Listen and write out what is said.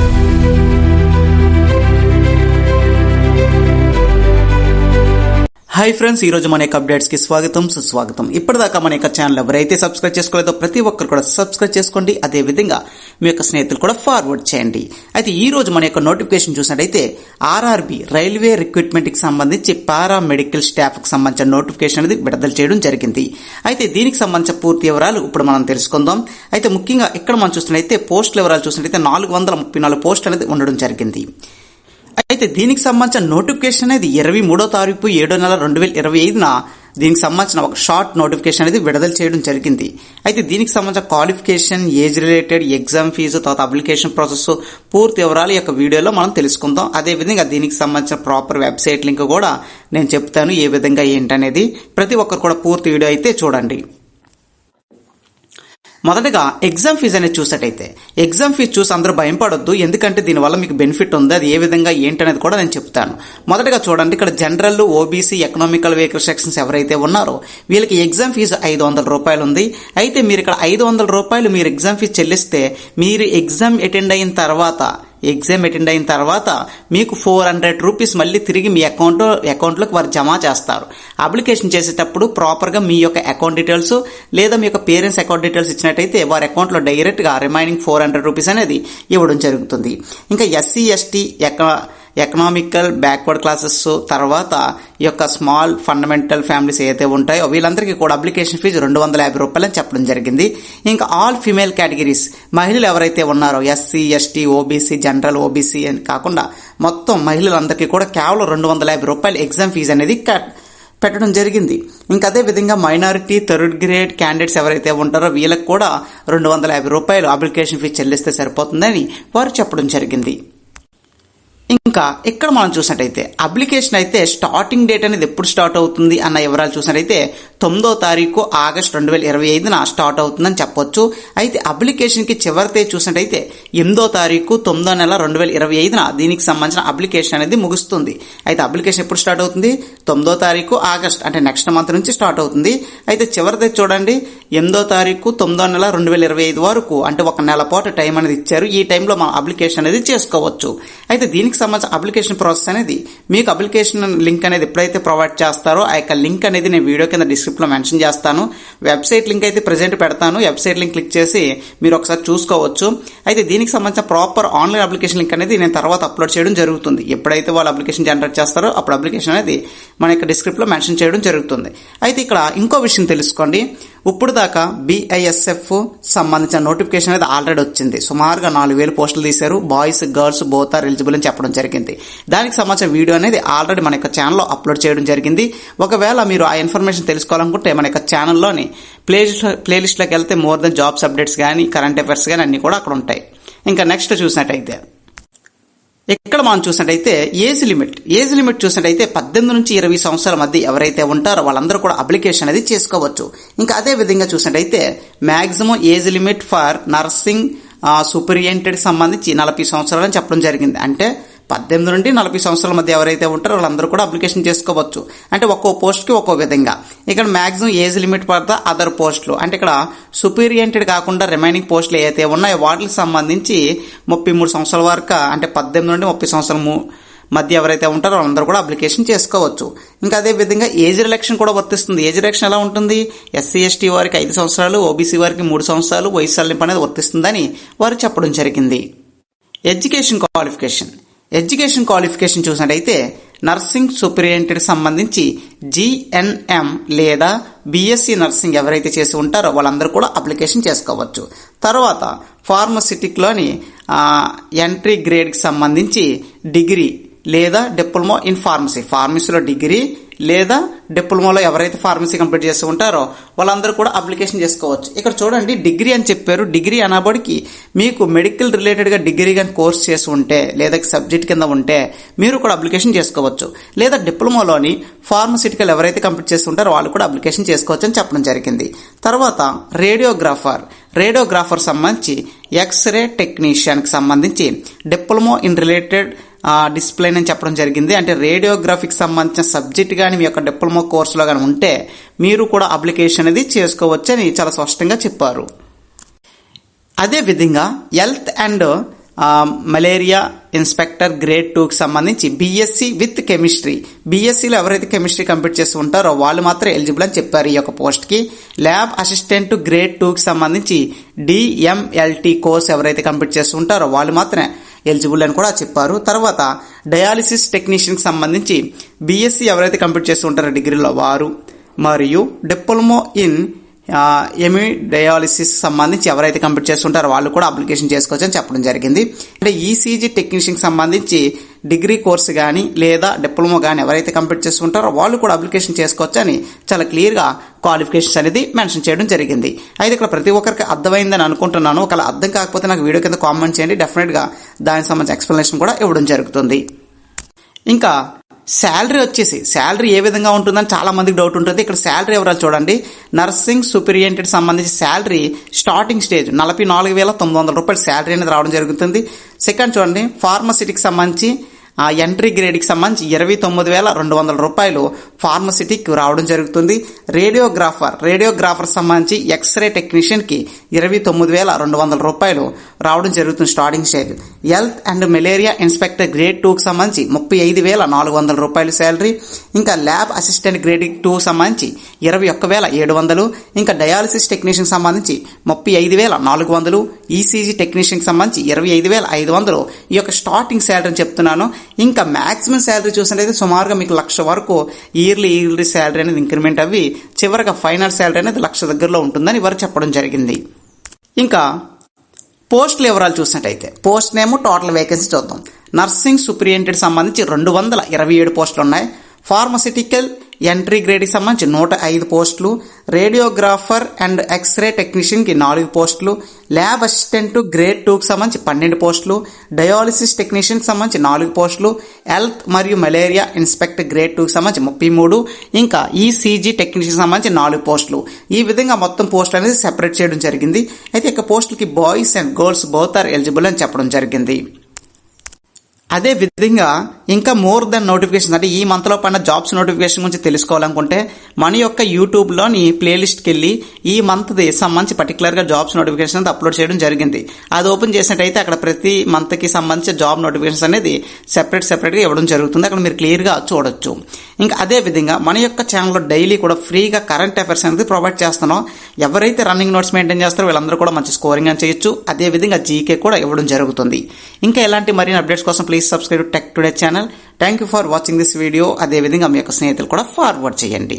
Thank you. Hi friends ఈ రోజు మన యొక్క అప్డేట్స్కి స్వాగతం సుస్వాగతం. ఇప్పటిదాకా మన యొక్క ఛానల్ ఎవరైతే సబ్స్క్రైబ్ చేసుకోలేదో ప్రతి ఒక్కరు కూడా సబ్స్క్రైబ్ చేసుకోండి. అదే విధంగా మీ యొక్క స్నేహితులు కూడా ఫార్వర్డ్ చేయండి. అయితే ఈ రోజు మన యొక్క నోటిఫికేషన్ చూసినట్టయితే ఆర్ఆర్బి రైల్వే రిక్రూట్మెంట్కి సంబంధించి పారా మెడికల్ స్టాఫ్కి సంబంధించిన నోటిఫికేషన్ అనేది విడుదల చేయడం జరిగింది. అయితే దీనికి సంబంధించిన పూర్తి వివరాలు ఇప్పుడు మనం తెలుసుకుందాం. అయితే ముఖ్యంగా ఇక్కడ మనం చూసినట్టయితే పోస్టుల వివరాలు చూసినట్టయితే నాలుగు వందల ముప్పై నాలుగు పోస్టులు అనేది ఉండడం జరిగింది. అయితే దీనికి సంబంధించిన నోటిఫికేషన్ అనేది ఇరవై మూడో తారీఖు ఏడో నెల రెండు వేల ఇరవై ఐదున దీనికి సంబంధించిన ఒక షార్ట్ నోటిఫికేషన్ అనేది విడుదల చేయడం జరిగింది. అయితే దీనికి సంబంధించిన qualification age related exam fee తర్వాత అప్లికేషన్ ప్రాసెస్ పూర్తి వివరాలు ఈ యొక్క వీడియోలో మనం తెలుసుకుందాం. అదే విధంగా దీనికి సంబంధించిన ప్రాపర్ వెబ్సైట్ లింక్ కూడా నేను చెప్తాను ఏ విధంగా ఏంటనేది ప్రతి ఒక్కరు కూడా పూర్తి వీడియో అయితే చూడండి. మొదటగా ఎగ్జామ్ ఫీజు అనేది చూసేటైతే ఎగ్జామ్ ఫీజు చూసి అందరూ భయపడొద్దు ఎందుకంటే దీనివల్ల మీకు బెనిఫిట్ ఉంది అది ఏ విధంగా ఏంటనేది కూడా నేను చెప్తాను. మొదటగా చూడండి ఇక్కడ general OBC economical vehicle sections ఎవరైతే ఉన్నారో వీళ్ళకి ఎగ్జామ్ ఫీజు ఐదు వందల రూపాయలు ఉంది. అయితే మీరు ఇక్కడ ఐదు వందల రూపాయలు మీరు ఎగ్జామ్ ఫీజు చెల్లిస్తే మీరు ఎగ్జామ్ అటెండ్ అయిన తర్వాత ఎగ్జామ్ అటెండ్ అయిన తర్వాత మీకు ఫోర్ హండ్రెడ్ రూపీస్ మళ్ళీ తిరిగి మీ అకౌంట్ అకౌంట్లోకి వారు జమ చేస్తారు. అప్లికేషన్ చేసేటప్పుడు ప్రాపర్గా మీ యొక్క అకౌంట్ డీటెయిల్స్ లేదా మీ యొక్క పేరెంట్స్ అకౌంట్ డీటెయిల్స్ ఇచ్చినట్టయితే వారి అకౌంట్లో డైరెక్ట్గా రిమైనింగ్ ఫోర్ హండ్రెడ్ రూపీస్ అనేది ఇవ్వడం జరుగుతుంది. ఇంకా ఎస్సీ ఎస్టీ ఎక ఎకనామికల్ బ్యాక్వర్డ్ క్లాసెస్ తర్వాత ఈ యొక్క స్మాల్ ఫండమెంటల్ ఫ్యామిలీస్ ఏదైతే ఉంటాయో వీళ్ళందరికీ కూడా అప్లికేషన్ ఫీజు రెండు వందల యాభై రూపాయలు అని చెప్పడం జరిగింది. ఇంకా ఆల్ ఫీమేల్ కేటగిరీస్ మహిళలు ఎవరైతే ఉన్నారో SC ST OBC general OBC అని కాకుండా మొత్తం మహిళలందరికీ కూడా కేవలం రెండు వందల యాభై రూపాయలు ఎగ్జామ్ ఫీజు అనేది కట్ పెట్టడం జరిగింది. ఇంకా అదే విధంగా మైనారిటీ థర్డ్ గ్రేడ్ క్యాండిడేట్స్ ఎవరైతే ఉంటారో వీళ్ళకి కూడా రెండు వందల యాభై రూపాయలు అప్లికేషన్ ఫీజు చెల్లిస్తే సరిపోతుందని వారు చెప్పడం జరిగింది. ఇంకా ఇక్కడ మనం చూసినట్టయితే అప్లికేషన్ అయితే స్టార్టింగ్ డేట్ అనేది ఎప్పుడు స్టార్ట్ అవుతుంది అన్న వివరాలు చూసినట్టయితే తొమ్మిదో తారీఖు ఆగస్ట్ రెండు వేల ఇరవై ఐదున స్టార్ట్ అవుతుందని చెప్పొచ్చు. అయితే అప్లికేషన్కి చివరి తేదీ చూసినట్టయితే ఎనిమిదో తారీఖు తొమ్మిదో నెల రెండు వేల ఇరవై ఐదున దీనికి సంబంధించిన అప్లికేషన్ అనేది ముగుస్తుంది. అయితే అప్లికేషన్ ఎప్పుడు స్టార్ట్ అవుతుంది? తొమ్మిదో తారీఖు ఆగస్ట్ అంటే నెక్స్ట్ మంత్ నుంచి స్టార్ట్ అవుతుంది. అయితే చివరి తేదీ చూడండి. ఎనిమిదో తారీఖు తొమ్మిదో నెల రెండు వేల ఇరవై ఐదు వరకు అంటే ఒక నెల పాటు టైం అనేది ఇచ్చారు. ఈ టైంలో మనం అప్లికేషన్ అనేది చేసుకోవచ్చు. అయితే దీనికి సంబంధించిన అప్లికేషన్ ప్రాసెస్ అనేది మీకు అప్లికేషన్ లింక్ అనేది ఎప్పుడైతే ప్రొవైడ్ చేస్తారో ఆ యొక్క లింక్ అనేది నేను వీడియో కింద డిస్క్రిప్షన్లో మెన్షన్ చేస్తాను. వెబ్సైట్ లింక్ అయితే ప్రజెంట్ పెడతాను. వెబ్సైట్ లింక్ క్లిక్ చేసి మీరు ఒకసారి చూసుకోవచ్చు. అయితే దీనికి సంబంధించిన ప్రాపర్ ఆన్లైన్ అప్లికేషన్ లింక్ అనేది నేను తర్వాత అప్లోడ్ చేయడం జరుగుతుంది. ఎప్పుడైతే వాళ్ళు అప్లికేషన్ జనరేట్ చేస్తారో అప్పుడు అప్లికేషన్ అనేది మన యొక్క డిస్క్రిప్ట్లో మెన్షన్ చేయడం జరుగుతుంది. అయితే ఇక్కడ ఇంకో విషయం తెలుసుకోండి. ఇప్పుడు దాకా బీఐఎస్ఎఫ్ సంబంధించిన నోటిఫికేషన్ అనేది ఆల్రెడీ వచ్చింది. సుమారుగా నాలుగు వేలు పోస్టులు తీశారు. Boys girls both are eligible అని చెప్పడం జరిగింది. దానికి సంబంధించిన వీడియో అనేది ఆల్రెడీ మన యొక్క ఛానల్లో అప్లోడ్ చేయడం జరిగింది. ఒకవేళ మీరు ఆ ఇన్ఫర్మేషన్ తెలుసుకోవాలనుకుంటే మన యొక్క ఛానల్లోని ప్లేలిస్ట్ ప్లేలిస్ట్లోకి వెళ్తే మోర్ దెన్ జాబ్స్ అప్డేట్స్ కానీ కరెంట్ అఫైర్స్ కానీ అన్ని కూడా అక్కడ ఉంటాయి. ఇంకా నెక్స్ట్ చూసినట్టయితే ఇక్కడ మనం చూసినట్టయితే ఏజ్ లిమిట్. ఏజ్ లిమిట్ చూసినట్టయితే పద్దెనిమిది నుంచి ఇరవై సంవత్సరాల మధ్య ఎవరైతే ఉంటారో వాళ్ళందరూ కూడా అప్లికేషన్ అనేది చేసుకోవచ్చు. ఇంకా అదే విధంగా చూసినట్టయితే maximum age limit for nursing superintendent సంబంధించి నలభై సంవత్సరాలని చెప్పడం జరిగింది. అంటే పద్దెనిమిది నుండి నలభై సంవత్సరాల మధ్య ఎవరైతే ఉంటారో వాళ్ళందరూ కూడా అప్లికేషన్ చేసుకోవచ్చు. అంటే ఒక్కో పోస్ట్కి ఒక్కో విధంగా. ఇక్కడ maximum age limit for the other పోస్టులు అంటే ఇక్కడ సుపీరియంటెడ్ కాకుండా రిమైనింగ్ పోస్టులు ఏవైతే ఉన్నాయో వాటికి సంబంధించి ముప్పై మూడు సంవత్సరాల వరకు అంటే పద్దెనిమిది నుండి ముప్పై సంవత్సరాల మధ్య ఎవరైతే ఉంటారో వాళ్ళందరూ కూడా అప్లికేషన్ చేసుకోవచ్చు. ఇంకా అదే విధంగా ఏజ్ రిలక్షన్ కూడా వర్తిస్తుంది. ఏజ్ రిలక్షన్ ఎలా ఉంటుంది? ఎస్సీ ఎస్టీ వారికి ఐదు సంవత్సరాలు ఓబీసీ వారికి మూడు సంవత్సరాలు వయసు అనేది వర్తిస్తుందని వారు చెప్పడం జరిగింది. ఎడ్యుకేషన్ క్వాలిఫికేషన్ ఎడ్యుకేషన్ క్వాలిఫికేషన్ చూసినట్టయితే నర్సింగ్ సూపరింటెండెంట్ సంబంధించి జిఎన్ఎం లేదా బీఎస్సీ నర్సింగ్ ఎవరైతే చేసి ఉంటారో వాళ్ళందరూ కూడా అప్లికేషన్ చేసుకోవచ్చు. తర్వాత ఫార్మసిటిక్లోని ఎంట్రీ గ్రేడ్కి సంబంధించి డిగ్రీ లేదా డిప్లొమా ఇన్ ఫార్మసీ. ఫార్మసీలో డిగ్రీ లేదా డిప్లొమాలో ఎవరైతే ఫార్మసీ కంప్లీట్ చేస్తూ ఉంటారో వాళ్ళందరూ కూడా అప్లికేషన్ చేసుకోవచ్చు. ఇక్కడ చూడండి డిగ్రీ అని చెప్పారు. డిగ్రీ అనబడికి మీకు మెడికల్ రిలేటెడ్గా డిగ్రీ కానీ కోర్స్ చేసి ఉంటే లేదా సబ్జెక్ట్ కింద ఉంటే మీరు కూడా అప్లికేషన్ చేసుకోవచ్చు. లేదా డిప్లొమాలోని ఫార్మసిటికల్ ఎవరైతే కంప్లీట్ చేస్తుంటారో వాళ్ళు కూడా అప్లికేషన్ చేసుకోవచ్చు అని చెప్పడం జరిగింది. తర్వాత రేడియోగ్రాఫర్. రేడియోగ్రాఫర్ సంబంధించి ఎక్స్రే టెక్నీషియన్కి సంబంధించి డిప్లొమో ఇన్ రిలేటెడ్ డిస్ప్లేన్ అని చెప్పడం జరిగింది. అంటే రేడియోగ్రఫీకి సంబంధించిన సబ్జెక్ట్ కానీ మీ యొక్క డిప్లొమా కోర్సులో కానీ ఉంటే మీరు కూడా అప్లికేషన్ అనేది చేసుకోవచ్చు అని చాలా స్పష్టంగా చెప్పారు. అదే విధంగా health and malaria inspector grade టూకి సంబంధించి బీఎస్సీ విత్ కెమిస్ట్రీ. బీఎస్సీలో ఎవరైతే కెమిస్ట్రీ కంప్లీట్ చేసి ఉంటారో వాళ్ళు మాత్రం ఎలిజిబుల్ అని చెప్పారు ఈ యొక్క పోస్ట్కి ల్యాబ్ అసిస్టెంట్ గ్రేడ్ టూకి సంబంధించి డిఎంఎల్టీ కోర్స్ ఎవరైతే కంప్లీట్ చేసి ఉంటారో వాళ్ళు మాత్రమే ఎలిజిబుల్ అని కూడా చెప్పారు. తర్వాత డయాలిసిస్ టెక్నీషియన్కి సంబంధించి బీఎస్సీ ఎవరైతే కంప్లీట్ చేస్తూ ఉంటారో డిగ్రీలో వారు మరియు డిప్లొమో ఇన్ ఎమి డయాలిసిస్ సంబంధించి ఎవరైతే కంప్లీట్ చేస్తుంటారో వాళ్ళు కూడా అప్లికేషన్ చేసుకోవచ్చు అని చెప్పడం జరిగింది. అంటే ఈసీజీ టెక్నీషియన్కి సంబంధించి డిగ్రీ కోర్సు కానీ లేదా డిప్లొమా కానీ ఎవరైతే కంప్లీట్ చేస్తుంటారో వాళ్ళు కూడా అప్లికేషన్ చేసుకోవచ్చు అని చాలా క్లియర్గా క్వాలిఫికేషన్స్ అనేది మెన్షన్ చేయడం జరిగింది. అయితే ఇక్కడ ప్రతి ఒక్కరికి అర్థమైందని అనుకుంటున్నాను. ఒకవేళ అర్థం కాకపోతే నాకు వీడియో కింద కామెంట్ చేయండి. డెఫినెట్గా దానికి సంబంధించి ఎక్స్ప్లెనేషన్ కూడా ఇవ్వడం జరుగుతుంది. ఇంకా శాలరీ వచ్చేసి శాలరీ ఏ విధంగా ఉంటుందని చాలా మందికి డౌట్ ఉంటుంది. ఇక్కడ శాలరీ వివరాలు చూడండి. నర్సింగ్ సూపరింటెండెంట్ సంబంధించి శాలరీ స్టార్టింగ్ స్టేజ్ నలభై నాలుగు వేల తొమ్మిది వందల రూపాయలు శాలరీ అనేది రావడం జరుగుతుంది. సెకండ్ చూడండి ఫార్మసిటీకి సంబంధించి ఆ ఎంట్రీ గ్రేడ్కి సంబంధించి ఇరవై తొమ్మిది వేల రెండు వందల రూపాయలు ఫార్మసిటీకి రావడం జరుగుతుంది. రేడియోగ్రాఫర్ రేడియోగ్రాఫర్ సంబంధించి ఎక్స్రే టెక్నీషియన్కి ఇరవై తొమ్మిది వేల రెండు వందల రూపాయలు రావడం జరుగుతుంది starting stage. Health and malaria inspector grade టూకి సంబంధించి ముప్పై ఐదు వేల నాలుగు వందల రూపాయలు శాలరీ ఇంకా ల్యాబ్ అసిస్టెంట్ గ్రేడ్ టూ సంబంధించి ఇరవై ఒక్క వేల ఏడు వందలు ఇంకా డయాలసిస్ టెక్నీషియన్ సంబంధించి ముప్పై ఐదు వేల నాలుగు వందలు ఈసీజీ టెక్నీషియన్కి సంబంధించి ఇరవై ఐదు వేల ఐదు వందలు. ఈ యొక్క స్టార్టింగ్ శాలరీ అని చెప్తున్నాను. ఇంకా మాక్సిమం శాలరీ చూసినట్లయితే సుమారుగా మీకు లక్ష వరకు ఇయర్లీ ఇయర్లీ శాలరీ అనేది ఇంక్రిమెంట్ అవి చివరిగా ఫైనల్ శాలరీ అనేది లక్ష దగ్గరలో ఉంటుందని వారు చెప్పడం జరిగింది. ఇంకా పోస్టుల వివరాలు చూసినట్టయితే పోస్ట్ నేమ్ టోటల్ వేకెన్సీ చూద్దాం. నర్సింగ్ సూపరింటెండెంట్ సంబంధించి రెండు వందల ఇరవై ఏడు పోస్టులు ఉన్నాయి. ఫార్మసిటికల్ ఎంట్రీ గ్రేడ్కి సంబంధించి నూట ఐదు పోస్టులు రేడియోగ్రాఫర్ అండ్ ఎక్స్రే టెక్నీషియన్కి నాలుగు పోస్టులు ల్యాబ్ అసిస్టెంట్ గ్రేడ్ టూకి సంబంధించి పన్నెండు పోస్టులు డయాలసిస్ టెక్నీషియన్కి సంబంధించి నాలుగు పోస్టులు హెల్త్ మరియు మలేరియా ఇన్స్పెక్టర్ గ్రేడ్ టూకి సంబంధించి ముప్పై మూడు. ఇంకా ఈసీజీ టెక్నీషియన్ సంబంధించి నాలుగు పోస్టులు ఈ విధంగా మొత్తం పోస్టులు అనేది సెపరేట్ చేయడం జరిగింది. అయితే ఇక పోస్టులకి boys and girls both are eligible అని చెప్పడం జరిగింది. అదే విధంగా ఇంకా మోర్ దెన్ నోటిఫికేషన్ అంటే ఈ మంత్లో పడిన జాబ్స్ నోటిఫికేషన్ గురించి తెలుసుకోవాలనుకుంటే మన యొక్క యూట్యూబ్లోని ప్లేలిస్ట్కి వెళ్ళి ఈ మంత్ది సంబంధించి పర్టికులర్గా జాబ్స్ నోటిఫికేషన్ అనేది అప్లోడ్ చేయడం జరిగింది. అది ఓపెన్ చేసినట్టయితే అక్కడ ప్రతి మంత్కి సంబంధించిన జాబ్ నోటిఫికేషన్స్ అనేది సెపరేట్ సెపరేట్గా ఇవ్వడం జరుగుతుంది. అక్కడ మీరు క్లియర్గా చూడొచ్చు. ఇంకా అదే విధంగా మన యొక్క ఛానల్లో డైలీ కూడా ఫ్రీగా కరెంట్ అఫైర్స్ అనేది ప్రొవైడ్ చేస్తున్నాం. ఎవరైతే రన్నింగ్ నోట్స్ మెయింటైన్ చేస్తారో వీళ్ళందరూ కూడా మంచి స్కోరింగ్ అని చేయొచ్చు. అదే విధంగా జీకే కూడా ఇవ్వడం జరుగుతుంది. ఇంకా ఎలాంటి మరిన్ని అప్డేట్స్ కోసం please subscribe Tech Today channel thank you for watching this video అదేవిధంగా మీ యొక్క స్నేహితులు కూడా ఫార్వర్డ్ చేయండి.